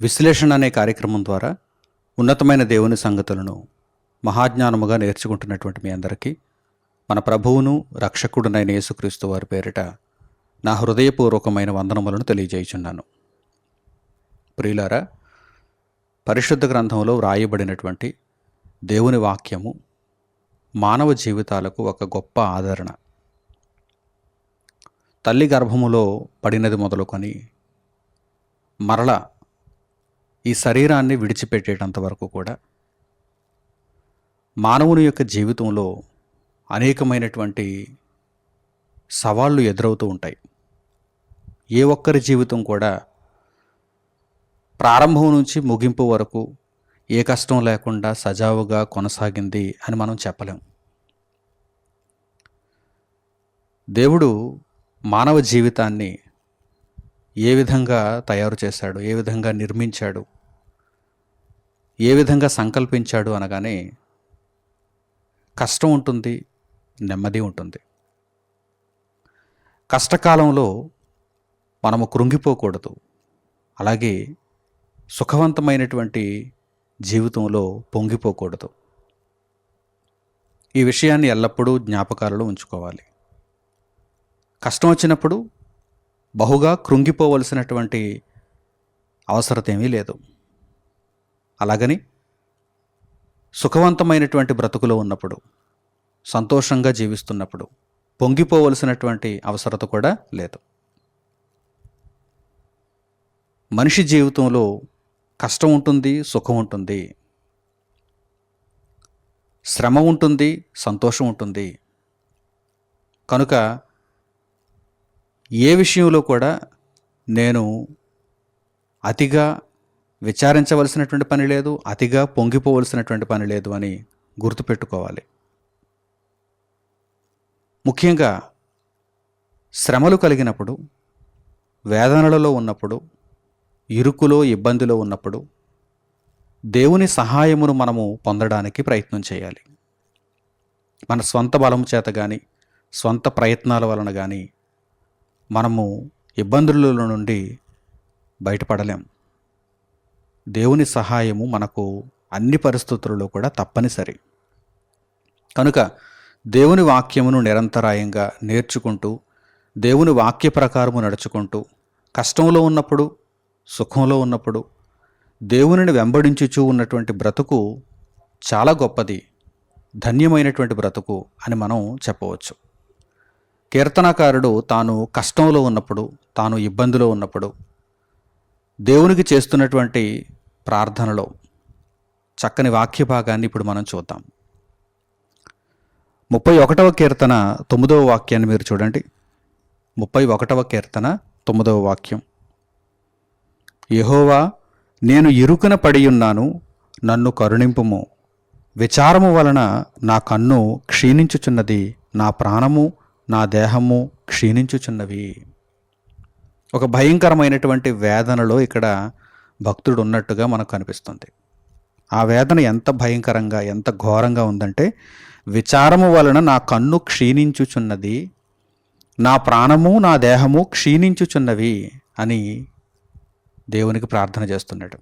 విశ్లేషణ అనే కార్యక్రమం ద్వారా ఉన్నతమైన దేవుని సంగతులను మహాజ్ఞానముగా నేర్చుకుంటున్నటువంటి మీ అందరికీ మన ప్రభువును రక్షకుడునైన యేసుక్రీస్తు వారి పేరిట నా హృదయపూర్వకమైన వందనములను తెలియజేయుచున్నాను. ప్రియులారా పరిశుద్ధ గ్రంథంలో వ్రాయబడినటువంటి దేవుని వాక్యము మానవ జీవితాలకు ఒక గొప్ప ఆదరణ. తల్లి గర్భములో పడినది మొదలుకొని మరల ఈ శరీరాన్ని విడిచిపెట్టేటంత వరకు కూడా మానవుని యొక్క జీవితంలో అనేకమైనటువంటి సవాళ్ళు ఎదురవుతూ ఉంటాయి. ఏ ఒక్కరి జీవితం కూడా ప్రారంభం నుంచి ముగింపు వరకు ఏ కష్టం లేకుండా సజావుగా కొనసాగింది అని మనం చెప్పలేం. దేవుడు మానవ జీవితాన్ని ఏ విధంగా తయారు చేశాడు ఏ విధంగా నిర్మించాడు ఏ విధంగా సంకల్పించాడు అనగానే కష్టం ఉంటుంది నెమ్మది ఉంటుంది. కష్టకాలంలో మనము కృంగిపోకూడదు. అలాగే సుఖవంతమైనటువంటి జీవితంలో పొంగిపోకూడదు. ఈ విషయాన్ని ఎల్లప్పుడూ జ్ఞాపకాలలో ఉంచుకోవాలి. కష్టం వచ్చినప్పుడు బహుగా కృంగిపోవలసినటువంటి అవసరత ఏమీ లేదు. అలాగని సుఖవంతమైనటువంటి బ్రతుకులో ఉన్నప్పుడు సంతోషంగా జీవిస్తున్నప్పుడు పొంగిపోవలసినటువంటి అవసరత కూడా లేదు. మనిషి జీవితంలో కష్టం ఉంటుంది సుఖం ఉంటుంది. శ్రమ ఉంటుంది సంతోషం ఉంటుంది. కనుక ఏ విషయంలో కూడా నేను అతిగా విచారించవలసినటువంటి పని లేదు అతిగా పొంగిపోవలసినటువంటి పని లేదు అని గుర్తుపెట్టుకోవాలి. ముఖ్యంగా శ్రమలు కలిగినప్పుడు వేదనలలో ఉన్నప్పుడు ఇరుకులో ఇబ్బందిలో ఉన్నప్పుడు దేవుని సహాయమును మనము పొందడానికి ప్రయత్నం చేయాలి. మన స్వంత బలం చేత కానీ స్వంత ప్రయత్నాల వలన కానీ మనము ఇబ్బందుల నుండి బయటపడలేం. దేవుని సహాయము మనకు అన్ని పరిస్థితులలో కూడా తప్పనిసరి. కనుక దేవుని వాక్యమును నిరంతరాయంగా నేర్చుకుంటూ దేవుని వాక్య ప్రకారము నడుచుకుంటూ కష్టంలో ఉన్నప్పుడు సుఖంలో ఉన్నప్పుడు దేవునిని వెంబడించుచూ ఉన్నటువంటి బ్రతుకు చాలా గొప్పది ధన్యమైనటువంటి బ్రతుకు అని మనం చెప్పవచ్చు. కీర్తనాకారుడు తాను కష్టంలో ఉన్నప్పుడు తాను ఇబ్బందిలో ఉన్నప్పుడు దేవునికి చేస్తున్నటువంటి ప్రార్థనలో చక్కని వాక్య భాగాన్ని ఇప్పుడు మనం చూద్దాం. ముప్పై ఒకటవ కీర్తన తొమ్మిదవ వాక్యాన్ని మీరు చూడండి. ముప్పై ఒకటవ కీర్తన తొమ్మిదవ వాక్యం. యహోవా నేను ఇరుకున పడియున్నాను నన్ను కరుణింపుము. విచారము వలన నా కన్ను క్షీణించుచున్నది నా ప్రాణము నా దేహము క్షీణించుచున్నవి. ఒక భయంకరమైనటువంటి వేదనలో ఇక్కడ భక్తుడు ఉన్నట్టుగా మనకు కనిపిస్తుంది. ఆ వేదన ఎంత భయంకరంగా ఎంత ఘోరంగా ఉందంటే విచారము వలన నా కన్ను క్షీణించుచున్నది నా ప్రాణము నా దేహము క్షీణించుచున్నవి అని దేవునికి ప్రార్థన చేస్తున్నాడు.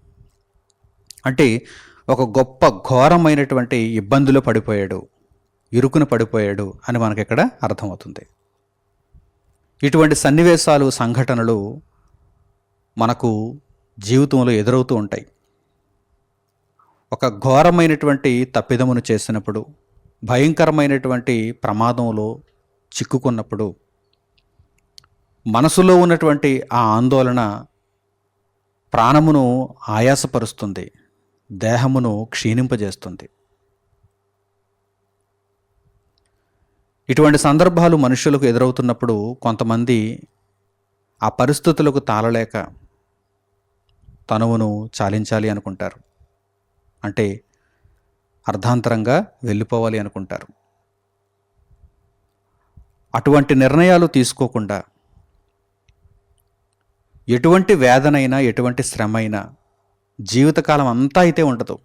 అంటే ఒక గొప్ప ఘోరమైనటువంటి ఇబ్బందిలో పడిపోయాడు ఇరుకున పడిపోయాడు అని మనకి ఇక్కడ అర్థమవుతుంది. ఇటువంటి సన్నివేశాలు సంఘటనలు మనకు జీవితంలో ఎదురవుతూ ఉంటాయి. ఒక ఘోరమైనటువంటి తప్పిదమును చేసినప్పుడు భయంకరమైనటువంటి ప్రమాదంలో చిక్కుకున్నప్పుడు మనసులో ఉన్నటువంటి ఆ ఆందోళన ప్రాణమును ఆయాసపరుస్తుంది దేహమును క్షీణింపజేస్తుంది. ఇటువంటి సందర్భాలు మనుషులకు ఎదురవుతున్నప్పుడు కొంతమంది ఆ పరిస్థితులకు తాళలేక తనువును చాలించాలి అనుకుంటారు. అంటే అర్ధాంతరంగా వెళ్ళిపోవాలి అనుకుంటారు. అటువంటి నిర్ణయాలు తీసుకోకుండా ఎటువంటి వేదనైనా ఎటువంటి శ్రమ అయినా జీవితకాలం అంతా అయితే ఉండదు.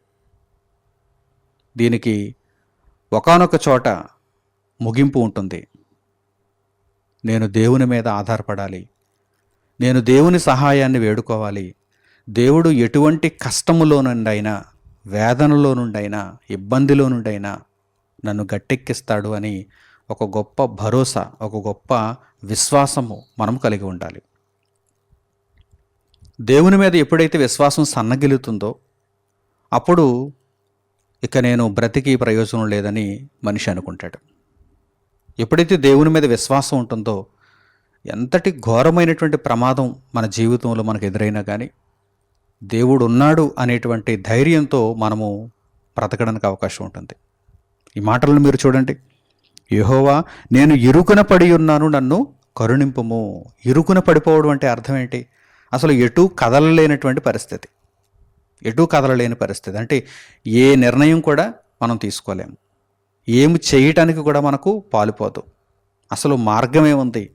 దీనికి ఒకానొక చోట ముగింపు ఉంటుంది. నేను దేవుని మీద ఆధారపడాలి. నేను దేవుని సహాయాన్ని వేడుకోవాలి. దేవుడు ఎటువంటి కష్టములో నుండైనా వేదనలో నుండైనా ఇబ్బందిలో నుండైనా నన్ను గట్టెక్కిస్తాడు అని ఒక గొప్ప భరోసా ఒక గొప్ప విశ్వాసము మనం కలిగి ఉండాలి. దేవుని మీద ఎప్పుడైతే విశ్వాసం సన్నగిలుతుందో అప్పుడు ఇక నేను బ్రతికి ప్రయోజనం లేదని మనిషి అనుకుంటాడు. ఎప్పుడైతే దేవుని మీద విశ్వాసం ఉంటుందో ఎంతటి ఘోరమైనటువంటి ప్రమాదం మన జీవితంలో మనకు ఎదురైనా కానీ దేవుడు ఉన్నాడు అనేటువంటి ధైర్యంతో మనము బ్రతకడానికి అవకాశం ఉంటుంది. ఈ మాటలను మీరు చూడండి. యహోవా నేను ఇరుకున పడి ఉన్నాను నన్ను కరుణింపము. ఇరుకున పడిపోవడం అంటే అర్థం ఏంటి? అసలు ఎటు కదలలేనటువంటి పరిస్థితి. ఎటు కదలలేని పరిస్థితి. అంటే ఏ నిర్ణయం కూడా మనం తీసుకోలేము. ఏమి చేయటానికి కూడా మనకు పాలుపోదు. అసలు మార్గమే ఉంది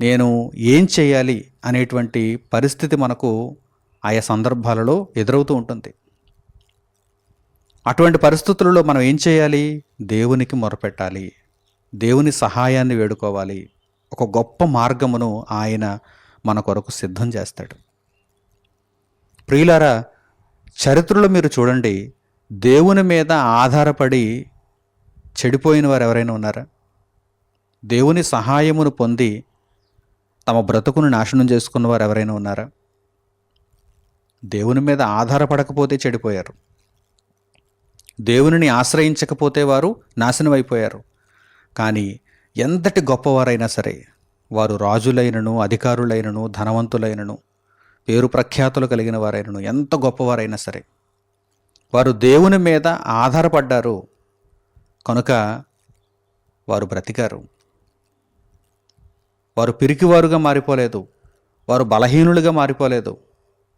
నేను ఏం చేయాలి అనేటువంటి పరిస్థితి మనకు ఆయా సందర్భాలలో ఎదురవుతూ ఉంటుంది. అటువంటి పరిస్థితులలో మనం ఏం చేయాలి? దేవునికి మొరపెట్టాలి. దేవుని సహాయాన్ని వేడుకోవాలి. ఒక గొప్ప మార్గమును ఆయన మన కొరకు సిద్ధం చేస్తాడు. ప్రియులారా చరిత్రలో మీరు చూడండి దేవుని మీద ఆధారపడి చెడిపోయిన వారు ఎవరైనా ఉన్నారా? దేవుని సహాయమును పొంది తమ బ్రతుకును నాశనం చేసుకున్న వారు ఎవరైనా ఉన్నారా? దేవుని మీద ఆధారపడకపోతే చెడిపోయారు. దేవునిని ఆశ్రయించకపోతే వారు నాశనం అయిపోయారు కానీ ఎంతటి గొప్పవారైనా సరే వారు రాజులైనను అధికారులైనను ధనవంతులైనను పేరు ప్రఖ్యాతులు కలిగిన వారైనను ఎంత గొప్పవారైనా సరే. వారు దేవుని మీద ఆధారపడ్డారు. కనుక వారు బ్రతికారు. వారు పిరికివారుగా మారిపోలేదు. వారు బలహీనులుగా మారిపోలేదు.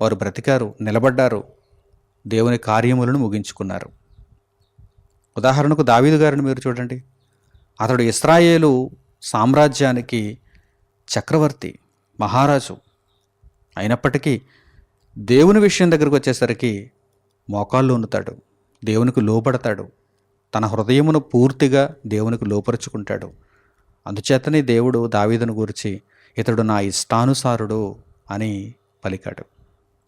వారు బ్రతికారు నిలబడ్డారు. దేవుని కార్యములను ముగించుకున్నారు. ఉదాహరణకు దావీదు గారిని మీరు చూడండి. అతడు ఇస్రాయేలు సామ్రాజ్యానికి చక్రవర్తి మహారాజు. అయినప్పటికీ దేవుని విషయం దగ్గరకు వచ్చేసరికి మోకాళ్ళు ఉన్నుతాడు దేవునికి లోపడతాడు తన హృదయమును పూర్తిగా దేవునికి లోపరుచుకుంటాడు. అందుచేతనే దేవుడు దావీదును గురించి ఇతడు నా ఇష్టానుసారుడు అని పలికాడు.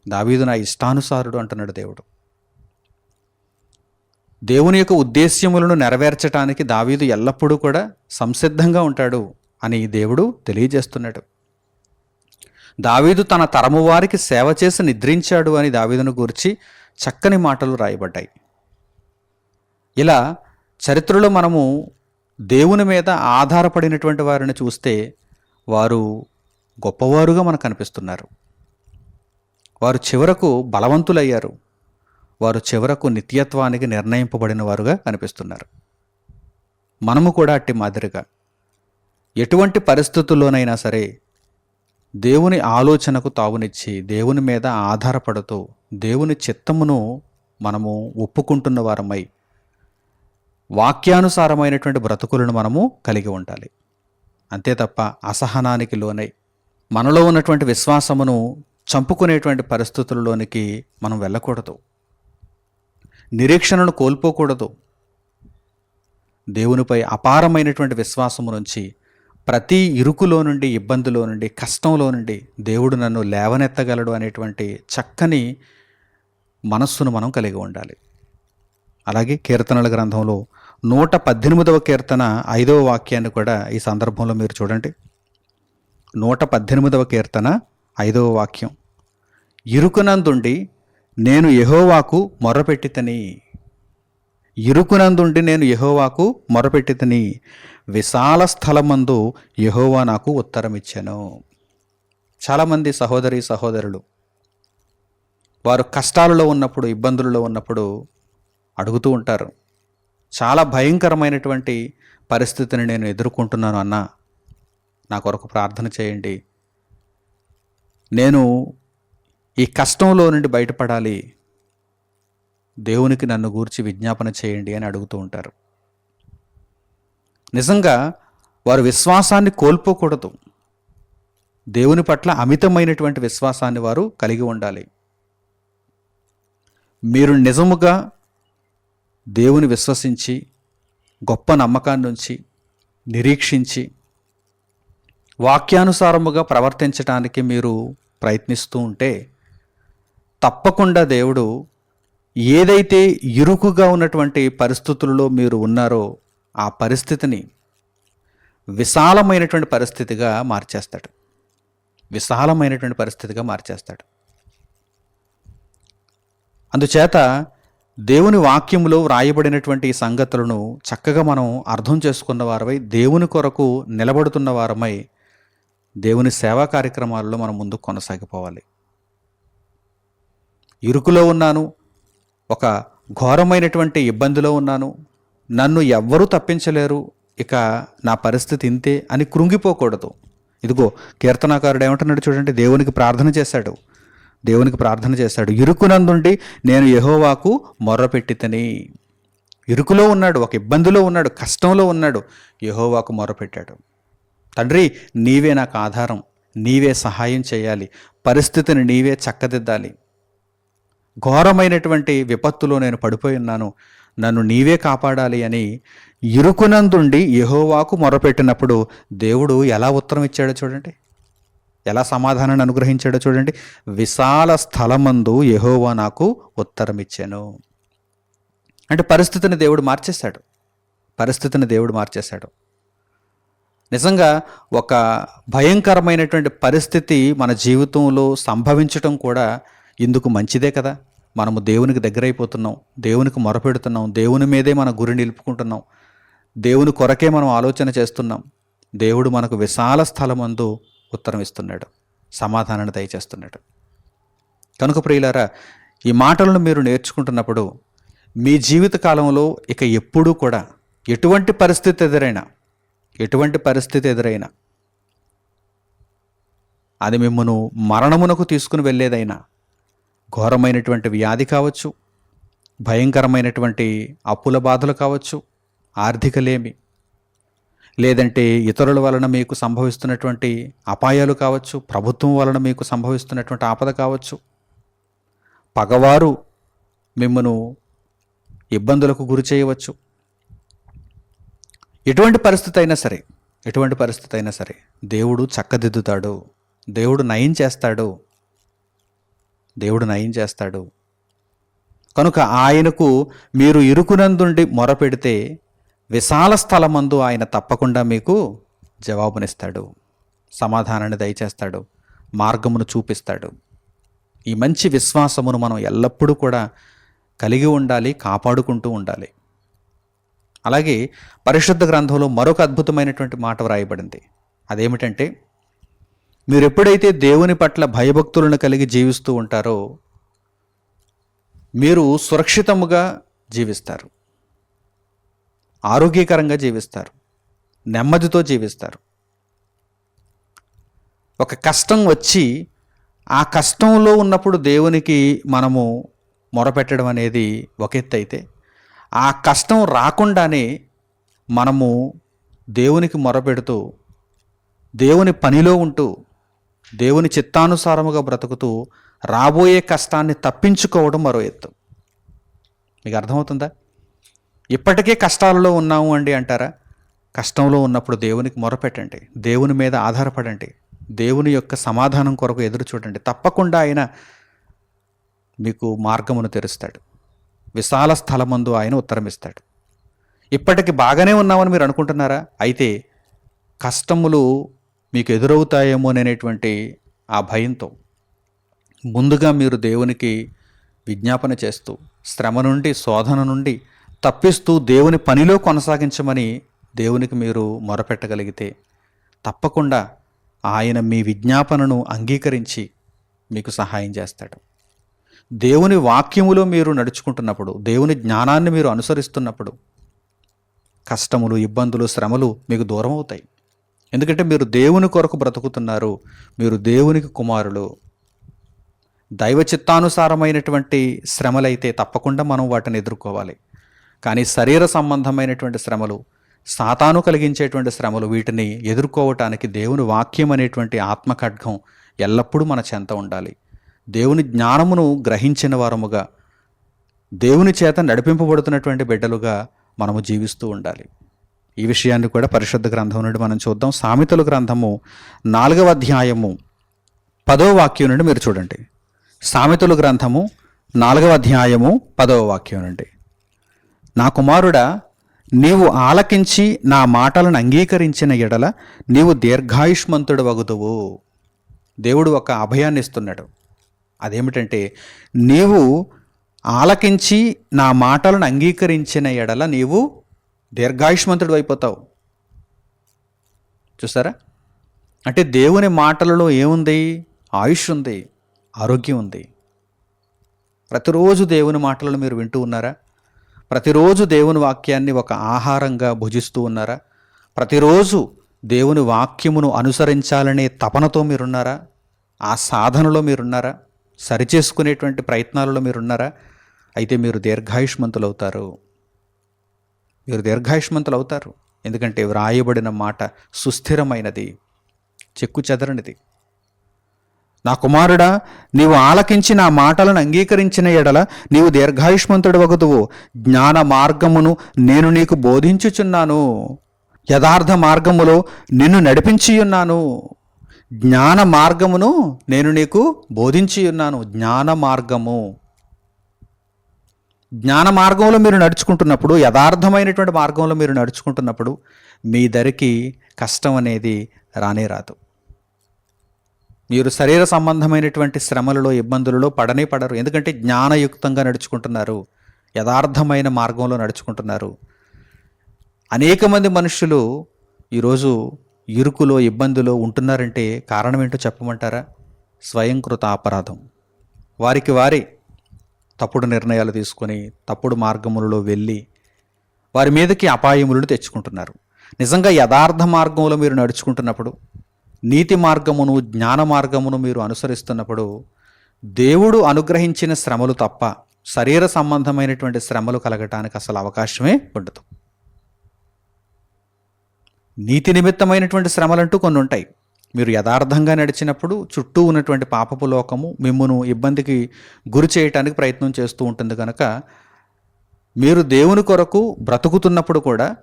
దావీదు నా ఇష్టానుసారుడు అంటున్నాడు దేవుడు. దేవుని యొక్క ఉద్దేశ్యములను నెరవేర్చడానికి దావీదు ఎల్లప్పుడూ కూడా సంసిద్ధంగా ఉంటాడు అని దేవుడు తెలియజేస్తున్నాడు. దావీదు తన తరము వారికి సేవ చేసి నిద్రించాడు అని దావీదును గురించి చక్కని మాటలు రాయబడ్డాయి. ఇలా చరిత్రలో మనము దేవుని మీద ఆధారపడినటువంటి వారిని చూస్తే వారు గొప్పవారుగా మనకు కనిపిస్తున్నారు వారు చివరకు బలవంతులయ్యారు. వారు చివరకు నిత్యత్వానికి నిర్ణయింపబడిన వారుగా కనిపిస్తున్నారు మనము కూడా అట్టి మాదిరిగా ఎటువంటి పరిస్థితుల్లోనైనా సరే దేవుని ఆలోచనకు తావునిచ్చి దేవుని మీద ఆధారపడుతూ దేవుని చిత్తమును మనము ఒప్పుకుంటున్న వారమై వాక్యానుసారమైనటువంటి బ్రతుకులను మనము కలిగి ఉండాలి. అంతే తప్ప అసహనానికి లోనై మనలో ఉన్నటువంటి విశ్వాసమును చంపుకునేటువంటి పరిస్థితులలోనికి మనం వెళ్ళకూడదు. నిరీక్షణను కోల్పోకూడదు. దేవునిపై అపారమైనటువంటి విశ్వాసము నుంచి ప్రతి ఇరుకులో నుండి ఇబ్బందిలో నుండి కష్టంలో నుండి దేవుడు నన్ను లేవనెత్తగలడు అనేటువంటి చక్కని మనస్సును మనం కలిగి ఉండాలి. అలాగే కీర్తనల గ్రంథంలో నూట పద్దెనిమిదవ కీర్తన ఐదవ వాక్యాన్ని కూడా ఈ సందర్భంలో మీరు చూడండి. నూట పద్దెనిమిదవ కీర్తన ఐదవ వాక్యం. ఇరుకునందుండి నేను యహోవాకు మొర్రపెట్టితని ఇరుకునందుండి నేను యహోవాకు మొరపెట్టితిని. విశాల స్థలమందు యహోవా నాకు ఉత్తరం ఇచ్చాను చాలామంది సహోదరి సహోదరులు వారు కష్టాలలో ఉన్నప్పుడు ఇబ్బందులలో ఉన్నప్పుడు అడుగుతూ ఉంటారు చాలా భయంకరమైనటువంటి పరిస్థితిని నేను ఎదుర్కొంటున్నాను అన్న నా కొరకు ప్రార్థన చేయండి. నేను ఈ కష్టంలో నుండి బయటపడాలి దేవునికి నన్ను గూర్చి విజ్ఞాపన చేయండి అని అడుగుతూ ఉంటారు. నిజంగా వారు విశ్వాసాన్ని కోల్పోకూడదు. దేవుని పట్ల అమితమైనటువంటి విశ్వాసాన్ని వారు కలిగి ఉండాలి. మీరు నిజముగా దేవుని విశ్వసించి గొప్ప నమ్మకాన్ని నుంచి నిరీక్షించి వాక్యానుసారముగా ప్రవర్తించడానికి మీరు ప్రయత్నిస్తూ ఉంటే తప్పకుండా దేవుడు ఏదైతే ఇరుకుగా ఉన్నటువంటి పరిస్థితులలో మీరు ఉన్నారో ఆ పరిస్థితిని విశాలమైనటువంటి పరిస్థితిగా మార్చేస్తాడు. విశాలమైనటువంటి పరిస్థితిగా మార్చేస్తాడు. అందుచేత దేవుని వాక్యంలో వ్రాయబడినటువంటి సంగతులను చక్కగా మనం అర్థం చేసుకున్న వారమై దేవుని కొరకు నిలబడుతున్న వారమై దేవుని సేవా కార్యక్రమాల్లో మనం ముందుకు కొనసాగిపోవాలి. ఇరుకులో ఉన్నాను ఒక ఘోరమైనటువంటి ఇబ్బందిలో ఉన్నాను. నన్ను ఎవ్వరూ తప్పించలేరు. ఇక నా పరిస్థితి ఇంతే అని కృంగిపోకూడదు. ఇదిగో కీర్తనాకారుడు ఏమంటున్నాడు చూడండి దేవునికి ప్రార్థన చేశాడు. దేవునికి ప్రార్థన చేశాడు. ఇరుకునందుండి నేను యహోవాకు మొర్రపెట్టితని ఇరుకులో ఉన్నాడు ఒక ఇబ్బందిలో ఉన్నాడు కష్టంలో ఉన్నాడు. యహోవాకు మొర్రపెట్టాడు. తండ్రి నీవే నాకు ఆధారం. నీవే సహాయం చేయాలి. పరిస్థితిని నీవే చక్కదిద్దాలి. ఘోరమైనటువంటి విపత్తులో నేను పడిపోయి ఉన్నాను. నన్ను నీవే కాపాడాలి అని ఇరుకునందుండి యహోవాకు మొరపెట్టినప్పుడు దేవుడు ఎలా ఉత్తరం ఇచ్చాడో చూడండి. ఎలా సమాధానాన్ని అనుగ్రహించాడో చూడండి. విశాల స్థలమందు యహోవా నాకు ఉత్తరం ఇచ్చాను. అంటే పరిస్థితిని దేవుడు మార్చేశాడు. పరిస్థితిని దేవుడు మార్చేశాడు. నిజంగా ఒక భయంకరమైనటువంటి పరిస్థితి మన జీవితంలో సంభవించటం కూడా ఇందుకు మంచిదే కదా? మనము దేవునికి దగ్గరైపోతున్నాం దేవునికి మొరపెడుతున్నాం దేవుని మీదే మన గురి నిలుపుకుంటున్నాం. దేవుని కొరకే మనం ఆలోచన చేస్తున్నాం. దేవుడు మనకు విశాల స్థలమందు ఉత్తరం ఇస్తున్నాడు సమాధానాన్ని దయచేస్తున్నాడు. కనుక ప్రియులారా ఈ మాటలను మీరు నేర్చుకుంటున్నప్పుడు మీ జీవిత కాలంలో ఇక ఎప్పుడూ కూడా ఎటువంటి పరిస్థితి ఎదురైనా ఎటువంటి పరిస్థితి ఎదురైనా అది మిమ్మను మరణమునకు తీసుకుని వెళ్ళేదైనా ఘోరమైనటువంటి వ్యాధి కావచ్చు భయంకరమైనటువంటి అప్పుల బాధలు కావచ్చు ఆర్థికలేమి లేదంటే ఇతరుల వలన మీకు సంభవిస్తున్నటువంటి అపాయాలు కావచ్చు ప్రభుత్వం వలన మీకు సంభవిస్తున్నటువంటి ఆపద కావచ్చు. పగవారు మిమ్మను ఇబ్బందులకు గురి చేయవచ్చు. ఎటువంటి పరిస్థితి అయినా సరే ఎటువంటి పరిస్థితి అయినా సరే దేవుడు చక్కదిద్దుతాడు. దేవుడు నయం చేస్తాడు. దేవుడు నయం చేస్తాడు. కనుక ఆయనకు మీరు ఇరుకునందుండి మొరపెడితే విశాల స్థలమందు ఆయన తప్పకుండా మీకు జవాబునిస్తాడు. సమాధానాన్ని దయచేస్తాడు. మార్గమును చూపిస్తాడు. ఈ మంచి విశ్వాసమును మనం ఎల్లప్పుడూ కూడా కలిగి ఉండాలి కాపాడుకుంటూ ఉండాలి. అలాగే పరిశుద్ధ గ్రంథంలో మరొక అద్భుతమైనటువంటి మాట వ్రాయబడింది. అదేమిటంటే మీరు ఎప్పుడైతే దేవుని పట్ల భయభక్తులను కలిగి జీవిస్తూ ఉంటారో మీరు సురక్షితముగా జీవిస్తారు. ఆరోగ్యకరంగా జీవిస్తారు. నెమ్మదితో జీవిస్తారు. ఒక కష్టం వచ్చి ఆ కష్టంలో ఉన్నప్పుడు దేవునికి మనము మొరపెట్టడం అనేది ఒక ఎత్తు అయితే ఆ కష్టం రాకుండానే మనము దేవునికి మొరపెడుతూ దేవుని పనిలో ఉంటూ దేవుని చిత్తానుసారముగా బ్రతుకుతూ రాబోయే కష్టాన్ని తప్పించుకోవడం మరో ఎత్తు. మీకు అర్థమవుతుందా? ఇప్పటికే కష్టాలలో ఉన్నాము అండి అంటారా? కష్టంలో ఉన్నప్పుడు దేవునికి మొరపెట్టండి. దేవుని మీద ఆధారపడండి. దేవుని యొక్క సమాధానం కొరకు ఎదురు చూడండి. తప్పకుండా ఆయన మీకు మార్గమును తెరుస్తాడు. విశాల స్థలమందు ఆయన ఉత్తరమిస్తాడు. ఇప్పటికి బాగానే ఉన్నామని మీరు అనుకుంటున్నారా? అయితే కష్టములు మీకు ఎదురవుతాయేమో అనేటువంటి ఆ భయంతో ముందుగా మీరు దేవునికి విజ్ఞాపన చేస్తూ శ్రమ నుండి శోధన నుండి తప్పిస్తూ దేవుని పనిలో కొనసాగించమని దేవునికి మీరు మొరపెట్టగలిగితే తప్పకుండా ఆయన మీ విజ్ఞాపనను అంగీకరించి మీకు సహాయం చేస్తాడు. దేవుని వాక్యములో మీరు నడుచుకుంటున్నప్పుడు దేవుని జ్ఞానాన్ని మీరు అనుసరిస్తున్నప్పుడు కష్టములు ఇబ్బందులు శ్రమలు మీకు దూరం అవుతాయి ఎందుకంటే మీరు దేవుని కొరకు బ్రతుకుతున్నారు మీరు దేవునికి కుమారులు. దైవ చిత్తానుసారమైనటువంటి శ్రమలైతే తప్పకుండా మనం వాటిని ఎదుర్కోవాలి. కానీ శరీర సంబంధమైనటువంటి శ్రమలు సాతాను కలిగించేటువంటి శ్రమలు వీటిని ఎదుర్కోవటానికి దేవుని వాక్యం అనేటువంటి ఆత్మఖడ్గం ఎల్లప్పుడూ మన చెంత ఉండాలి. దేవుని జ్ఞానమును గ్రహించిన వారముగా దేవుని చేత నడిపింపబడుతున్నటువంటి బిడ్డలుగా మనము జీవిస్తూ ఉండాలి. ఈ విషయాన్ని కూడా పరిశుద్ధ గ్రంథం నుండి మనం చూద్దాం. సామెతల గ్రంథము నాలుగవ అధ్యాయము పదవ వాక్యం నుండి మీరు చూడండి. సామెతలు గ్రంథము నాలుగవ అధ్యాయము పదవ వాక్యం నుండి. నా కుమారుడా నీవు ఆలకించి నా మాటలను అంగీకరించిన ఎడల నీవు దీర్ఘాయుష్మంతుడు వగుదువు. దేవుడు ఒక అభయాన్ని ఇస్తున్నాడు. అదేమిటంటే నీవు ఆలకించి నా మాటలను అంగీకరించిన ఎడల నీవు దీర్ఘాయుష్మంతుడు అయిపోతావు. చూసారా అంటే దేవుని మాటలలో ఏముంది? ఆయుష్ ఉంది ఆరోగ్యం ఉంది. ప్రతిరోజు దేవుని మాటలను మీరు వింటూ ఉన్నారా? ప్రతిరోజు దేవుని వాక్యాన్ని ఒక ఆహారంగా భుజిస్తూ ఉన్నారా? ప్రతిరోజు దేవుని వాక్యమును అనుసరించాలనే తపనతో మీరున్నారా? ఆ సాధనలో మీరున్నారా? సరిచేసుకునేటువంటి ప్రయత్నాలలో మీరున్నారా? అయితే మీరు దీర్ఘాయుష్మంతులు అవుతారు మీరు దీర్ఘాయుష్మంతులు అవుతారు. ఎందుకంటే వ్రాయబడిన మాట సుస్థిరమైనది చెక్కు చెదరనిది. నా కుమారుడా నీవు ఆలకించి నా మాటలను అంగీకరించిన ఎడల నీవు దీర్ఘాయుష్మంతుడు వగదువు. జ్ఞాన మార్గమును నేను నీకు బోధించుచున్నాను. యథార్థ మార్గములో నిన్ను నడిపించియున్నాను. జ్ఞాన మార్గమును నేను నీకు బోధించియున్నాను. జ్ఞాన మార్గము. జ్ఞాన మార్గంలో మీరు నడుచుకుంటున్నప్పుడు యథార్థమైనటువంటి మార్గంలో మీరు నడుచుకుంటున్నప్పుడు మీ దరికి కష్టం అనేది రానే రాదు. మీరు శరీర సంబంధమైనటువంటి శ్రమలలో ఇబ్బందులలో పడనే పడరు. ఎందుకంటే జ్ఞానయుక్తంగా నడుచుకుంటున్నారు యథార్థమైన మార్గంలో నడుచుకుంటున్నారు. అనేక మంది మనుషులు ఈరోజు ఇరుకులో ఇబ్బందులో ఉంటున్నారంటే కారణం ఏంటో చెప్పమంటారా? స్వయంకృత అపరాధం. వారికి వారి తప్పుడు నిర్ణయాలు తీసుకొని తప్పుడు మార్గములలో వెళ్ళి వారి మీదకి అపాయములను తెచ్చుకుంటున్నారు. నిజంగా యథార్థ మార్గంలో మీరు నడుచుకుంటున్నప్పుడు నీతి మార్గమును జ్ఞాన మార్గమును మీరు అనుసరిస్తున్నప్పుడు దేవుడు అనుగ్రహించిన శ్రమలు తప్ప శరీర సంబంధమైనటువంటి శ్రమలు కలగటానికి అసలు అవకాశమే ఉండదు. నీతి నిమిత్తమైనటువంటి శ్రమలంటూ కొన్ని ఉంటాయి మీరు యథార్థంగా నడిచినప్పుడు చుట్టూ ఉన్నటువంటి పాపపు లోకము మిమ్మను ఇబ్బందికి గురి చేయటానికి ప్రయత్నం చేస్తూ ఉంటుంది కనుక మీరు దేవుని కొరకు బ్రతుకుతున్నప్పుడు కూడా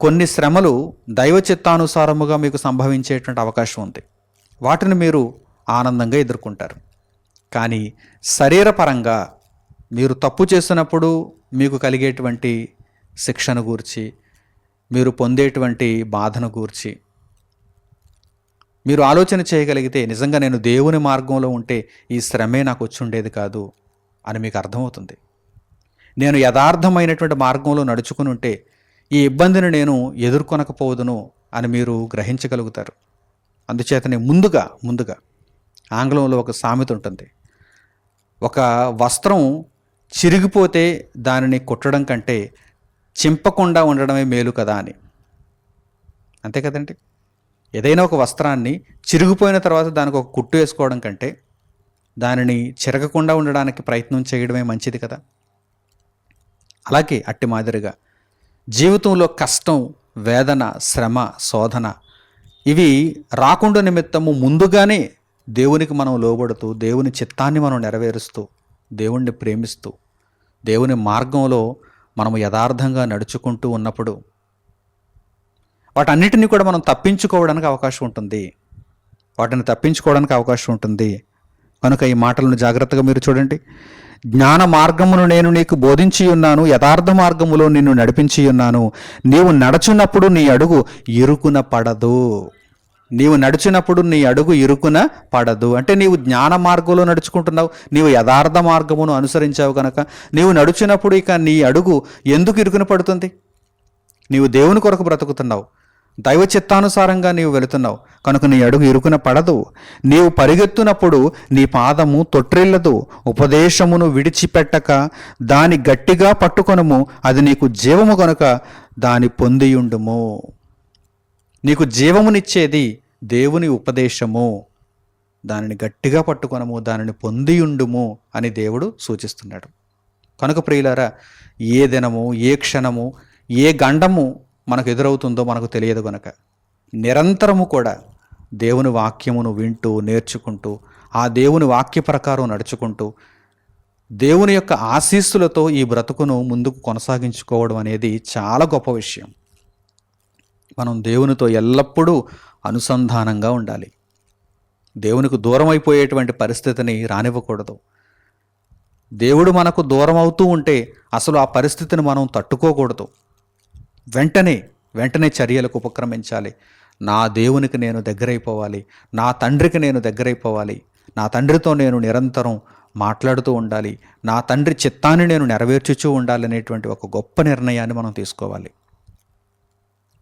కొన్ని శ్రమలు దైవ చిత్తానుసారముగా మీకు సంభవించేటువంటి అవకాశం ఉంది. వాటిని మీరు ఆనందంగా ఎదుర్కొంటారు. కానీ శరీరపరంగా మీరు తప్పు చేసినప్పుడు మీకు కలిగేటువంటి శిక్షను గూర్చి మీరు పొందేటువంటి బాధను గూర్చి మీరు ఆలోచన చేయగలిగితే నిజంగా నేను దేవుని మార్గంలో ఉంటే ఈ శ్రమే నాకు వచ్చి ఉండేది కాదు అని మీకు అర్థమవుతుంది. నేను యథార్థమైనటువంటి మార్గంలో నడుచుకుని ఉంటే ఈ ఇబ్బందిని నేను ఎదుర్కొనకపోదును అని మీరు గ్రహించగలుగుతారు. అందుచేతనే ముందుగా ముందుగా ఆంగ్లంలో ఒక సామెత ఉంటుంది. ఒక వస్త్రం చిరిగిపోతే దానిని కుట్టడం కంటే చింపకుండా ఉండడమే మేలు కదా అని. అంతే కదండి? ఏదైనా ఒక వస్త్రాన్ని చిరిగిపోయిన తర్వాత దానికి ఒక కుట్టు వేసుకోవడం కంటే దానిని చిరగకుండా ఉండడానికి ప్రయత్నం చేయడమే మంచిది కదా. అలాగే అట్టి మాదిరిగా జీవితంలో కష్టం వేదన శ్రమ శోధన ఇవి రాకుండా నిమిత్తము ముందుగానే దేవునికి మనం లోబడుతూ దేవుని చిత్తాన్ని మనం నెరవేరుస్తూ దేవుణ్ణి ప్రేమిస్తూ దేవుని మార్గంలో మనము యథార్థంగా నడుచుకుంటూ ఉన్నప్పుడు వాటన్నిటిని కూడా మనం తప్పించుకోవడానికి అవకాశం ఉంటుంది. వాటిని తప్పించుకోవడానికి అవకాశం ఉంటుంది. కనుక ఈ మాటలను జాగ్రత్తగా మీరు చూడండి. జ్ఞాన మార్గమును నేను నీకు బోధించి ఉన్నాను. యథార్థ మార్గములో నిన్ను నడిపించి ఉన్నాను. నీవు నడుచున్నప్పుడు నీ అడుగు ఇరుకున పడదు. నీవు నడిచినప్పుడు నీ అడుగు ఇరుకున పడదు. అంటే నీవు జ్ఞాన మార్గంలో నడుచుకుంటున్నావు. నీవు యథార్థ మార్గమును అనుసరించావు కనుక నీవు నడిచినప్పుడు ఇక నీ అడుగు ఎందుకు ఇరుకున పడుతుంది? నీవు దేవుని కొరకు బ్రతుకుతున్నావు. దైవ చిత్తానుసారంగా నీవు వెళుతున్నావు. కనుక నీ అడుగు ఇరుకున పడదు. నీవు పరిగెత్తునప్పుడు నీ పాదము తొట్టిల్లదు ఉపదేశమును విడిచిపెట్టక దాని గట్టిగా పట్టుకొనము. అది నీకు జీవము కనుక దాని పొందియుండుము. నీకు జీవమునిచ్చేది దేవుని ఉపదేశము. దానిని గట్టిగా పట్టుకొనము దానిని పొందియుండుము అని దేవుడు సూచిస్తున్నాడు. కనుక ప్రియులారా ఏ దినము ఏ క్షణము ఏ గండము మనకు ఎదురవుతుందో మనకు తెలియదు గనక. నిరంతరము కూడా దేవుని వాక్యమును వింటూ నేర్చుకుంటూ ఆ దేవుని వాక్య ప్రకారం నడుచుకుంటూ దేవుని యొక్క ఆశీస్సులతో ఈ బ్రతుకును ముందుకు కొనసాగించుకోవడం అనేది చాలా గొప్ప విషయం. మనం దేవునితో ఎల్లప్పుడూ అనుసంధానంగా ఉండాలి. దేవునికి దూరం అయిపోయేటువంటి పరిస్థితిని రానివ్వకూడదు. దేవుడు మనకు దూరం అవుతూ ఉంటే అసలు ఆ పరిస్థితిని మనం తట్టుకోకూడదు. వెంటనే వెంటనే చర్యలకు ఉపక్రమించాలి. నా దేవునికి నేను దగ్గరైపోవాలి. నా తండ్రికి నేను దగ్గరైపోవాలి. నా తండ్రితో నేను నిరంతరం మాట్లాడుతూ ఉండాలి. నా తండ్రి చిత్తాన్ని నేను నెరవేర్చుచూ ఉండాలి అనేటువంటి ఒక గొప్ప నిర్ణయాన్ని మనం తీసుకోవాలి.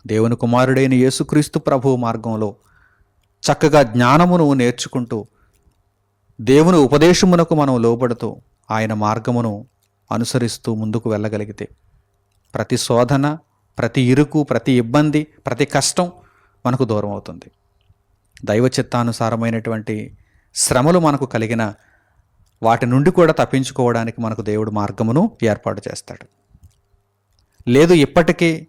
దేవుని కుమారుడైన యేసుక్రీస్తు ప్రభు మార్గంలో చక్కగా జ్ఞానమును నేర్చుకుంటూ దేవుని ఉపదేశమునకు మనం లోబడుతూ ఆయన మార్గమును అనుసరిస్తూ ముందుకు వెళ్ళగలిగితే ప్రతి శోధన ప్రతి ఇరుకు ప్రతి ఇబ్బంది ప్రతి కష్టం మనకు దూరం అవుతుంది. దైవ చిత్తానుసారమైనటువంటి శ్రమలు మనకు కలిగిన వాటి నుండి కూడా తప్పించుకోవడానికి మనకు దేవుడు మార్గమును ఏర్పాటు చేస్తాడు. లేదు ఇప్పటికీ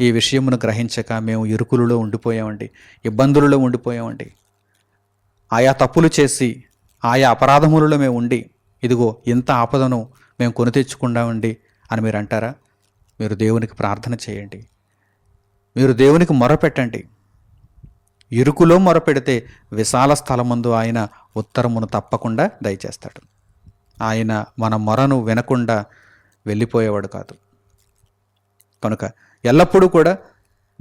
ఈ విషయమును గ్రహించక మేము ఇరుకులలో ఉండిపోయామండి ఇబ్బందులలో ఉండిపోయామండి. ఆయా తప్పులు చేసి ఆయా అపరాధములలో మేము ఉండి ఇదిగో ఇంత ఆపదను మేము కొని తెచ్చుకున్నామండి అని మీరు అంటారా? మీరు దేవునికి ప్రార్థన చేయండి. మీరు దేవునికి మొరపెట్టండి. ఇరుకులో మొరపెడితే విశాల స్థలమందు ఆయన ఉత్తరమును తప్పకుండా దయచేస్తాడు. ఆయన మన మొరను వినకుండా వెళ్ళిపోయేవాడు కాదు. కనుక ఎల్లప్పుడూ కూడా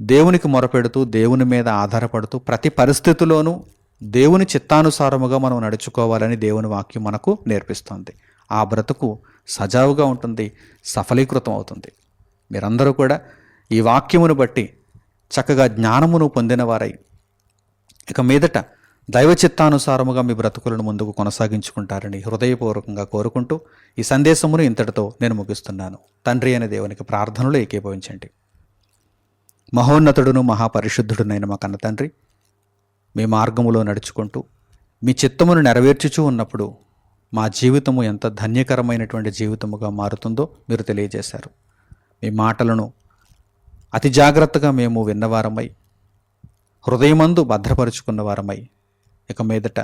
దేవునికి మొరపెడుతూ దేవుని మీద ఆధారపడుతూ ప్రతి పరిస్థితిలోనూ దేవుని చిత్తానుసారముగా మనం నడుచుకోవాలని దేవుని వాక్యం మనకు నేర్పిస్తుంది. ఆ బ్రతుకు సజావుగా ఉంటుంది సఫలీకృతం అవుతుంది మీరందరూ కూడా ఈ వాక్యమును బట్టి చక్కగా జ్ఞానమును పొందినవారై. ఇక మీదట దైవ చిత్తానుసారముగా మీ బ్రతుకులను ముందుకు కొనసాగించుకుంటారని హృదయపూర్వకంగా కోరుకుంటూ ఈ సందేశమును ఇంతటితో నేను ముగిస్తున్నాను. తండ్రి అనే దేవునికి ప్రార్థనలు ఏకీభవించండి. మహోన్నతుడును మహాపరిశుద్ధుడునైన మా కన్న తండ్రి మీ మార్గములో నడుచుకుంటూ మీ చిత్తమును నెరవేర్చుచూ ఉన్నప్పుడు మా జీవితము ఎంత ధన్యకరమైనటువంటి జీవితముగా మారుతుందో మీరు తెలియజేశారు. మీ మాటలను అతి జాగ్రత్తగా మేము విన్నవారమై హృదయమందు భద్రపరుచుకున్న వారమై ఇక మీదట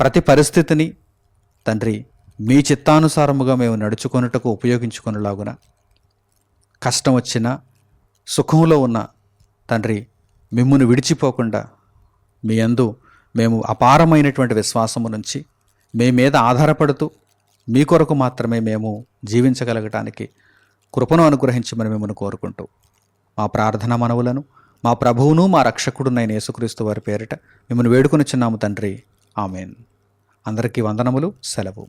ప్రతి పరిస్థితిని తండ్రి మీ చిత్తానుసారముగా మేము నడుచుకొనుటకు ఉపయోగించుకునేలాగున కష్టం వచ్చినా సుఖంలో ఉన్న తండ్రి మిమ్మును విడిచిపోకుండా మీ అందు మేము అపారమైనటువంటి విశ్వాసము నుంచి మీ మీద ఆధారపడుతూ మీ కొరకు మాత్రమే మేము జీవించగలగటానికి కృపను అనుగ్రహించమని మిమ్మల్ని కోరుకుంటూ మా ప్రార్థన మనవులను మా ప్రభువును మా రక్షకుడునైన యేసుక్రీస్తు వారి పేరిట మిమ్మల్ని వేడుకొని చిన్నాము తండ్రి. ఆమెన్. అందరికీ వందనములు సెలవు.